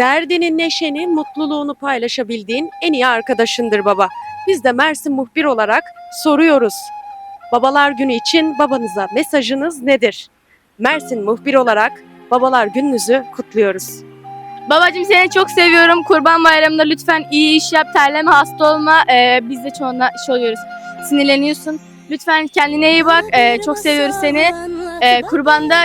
Derdini, neşeni, mutluluğunu paylaşabildiğin en iyi arkadaşındır baba. Biz de Mersin muhbir olarak soruyoruz. Babalar günü için babanıza mesajınız nedir? Mersin muhbir olarak babalar gününüzü kutluyoruz. Babacım seni çok seviyorum. Kurban bayramında lütfen iyi iş yap, terleme, hasta olma. Ee, biz de çoğunla iş oluyoruz. Sinirleniyorsun. Lütfen kendine iyi bak. Ee, çok seviyoruz seni. Ee, kurbanda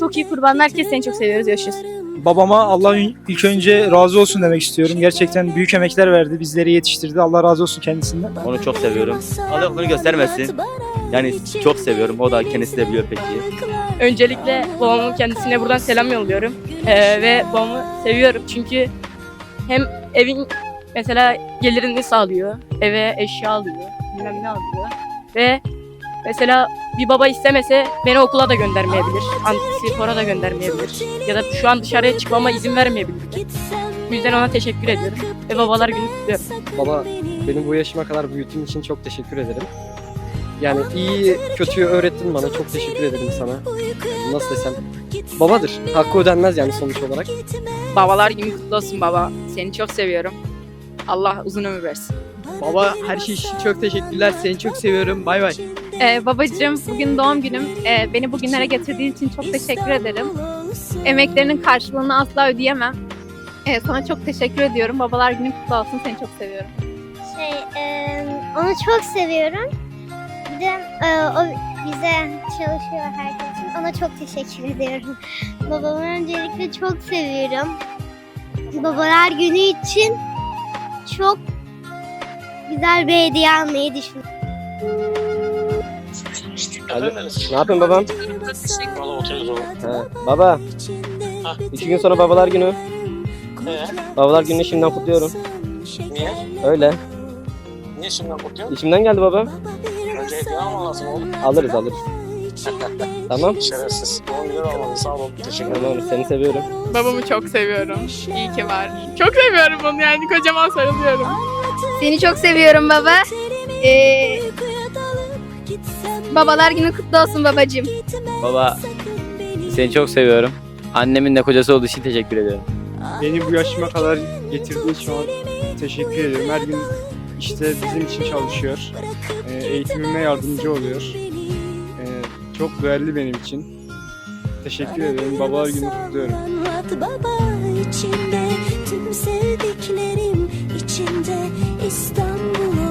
çok iyi kurbanlar kes. Seni çok seviyoruz. Görüşürüz. Babama Allah ilk önce razı olsun demek istiyorum. Gerçekten büyük emekler verdi, bizleri yetiştirdi. Allah razı olsun kendisinden. Onu çok seviyorum. Allah bunu göstermesin. Yani çok seviyorum. O da kendisi de biliyor peki. Öncelikle babamın kendisine buradan selam yolluyorum. Ee, ve babamı seviyorum çünkü hem evin mesela gelirini sağlıyor, eve eşya alıyor, bilmem ne alıyor. Ve mesela bir baba istemese beni okula da göndermeyebilir, antispora da göndermeyebilir. Ya da şu an dışarıya çıkmama izin vermeyebilir. Bu yüzden ona teşekkür ediyorum ve babalar günü kutluyorum. Baba beni bu yaşıma kadar büyüttüğün için çok teşekkür ederim. Yani iyi kötüyü öğrettin bana. Çok teşekkür ederim sana. Nasıl desem. Babadır. Hakkı ödenmez yani sonuç olarak. Babalar günü kutlu olsun baba. Seni çok seviyorum. Allah uzun ömür versin. Baba her şey için çok teşekkürler. Seni çok seviyorum. Bay bay. Ee, babacığım bugün doğum günüm. Ee, beni bugünlere getirdiğin için çok teşekkür ederim. Emeklerinin karşılığını asla ödeyemem. Ee, sana çok teşekkür ediyorum. Babalar günün kutlu olsun. Seni çok seviyorum. Şey, e, onu çok seviyorum. Bir de e, o bize çalışıyor herkes için. Ona çok teşekkür ediyorum. Babamı öncelikle çok seviyorum. Babalar günü için çok güzel bir hediye almayı düşünüyorum. Alo. Ne yapıyorsun babam? Valla oturuyoruz oğlum. Ha, baba. Ha. İki gün sonra babalar günü. Ee, Babalar gününü şimdiden kutluyorum. niye? Öyle. Niye şimdiden kutluyorsun? İçimden geldi baba. Önce hediye alman lazım oğlum. Alırız alırız. Tamam. Şerefsiz. Doğum günü almadın. Sağ ol. Teşekkür ederim. Tamam seni seviyorum. Babamı çok seviyorum. İyi ki var. Çok seviyorum onu yani kocaman sarılıyorum. Seni çok seviyorum baba. Ee, babalar günü kutlu olsun babacığım. Baba seni çok seviyorum. Annemin de kocası olduğu için teşekkür ediyorum. Beni bu yaşıma kadar getirdiği için ona teşekkür ediyorum. Her gün işte bizim için çalışıyor. Ee, eğitimime yardımcı oluyor. Ee, çok değerli benim için. Teşekkür ederim. Babalar günü kutluyorum. Baba içinde tüm sevdiklerim içinde İstanbul olsun